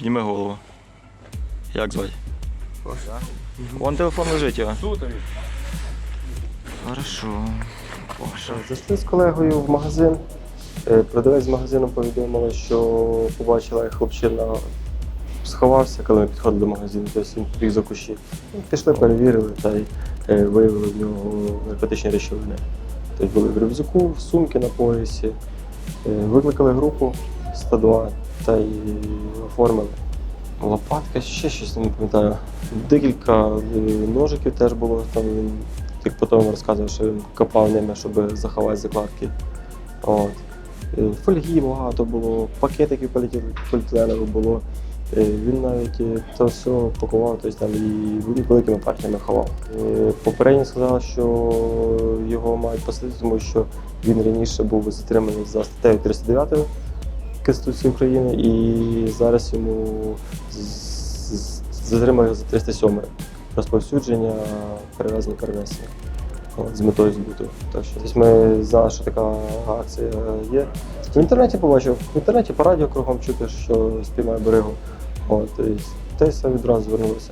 Підніми голову. Як звати? Вон телефон лежить його. Хорошо. Паша. Зайшли з колегою в магазин. Е, Продавець з магазину повідомила, що побачила, як хлопчина сховався, коли ми підходили до магазину, тобто він біг за кущі. Ну, Пішли, перевірили та й е, виявили в нього наркотичні речовини. Тобто були в рюкзаку, в сумки на поясі. Е, Викликали групу 102 та й оформили. Лопатка, ще щось не пам'ятаю. Декілька е, ножиків теж було. Там він як потім розказував, що він копав ними, щоб заховати закладки. От. Е, Фольги багато було, пакетиків поліетиленових було. Е, Він навіть це все пакував, тобто там і великими партіями ховав. Попередньо сказали, що його мають посадити, тому що він раніше був затриманий за статтею 309 Конституції України, і зараз йому затримали за 307 розповсюдження, перевезення, перенесення. З метою збуту. Так що тобто ми знали, що така акція є. В інтернеті побачив, в інтернеті по радіо кругом чути, що спіймає берегу. От, і й все відразу звернулися.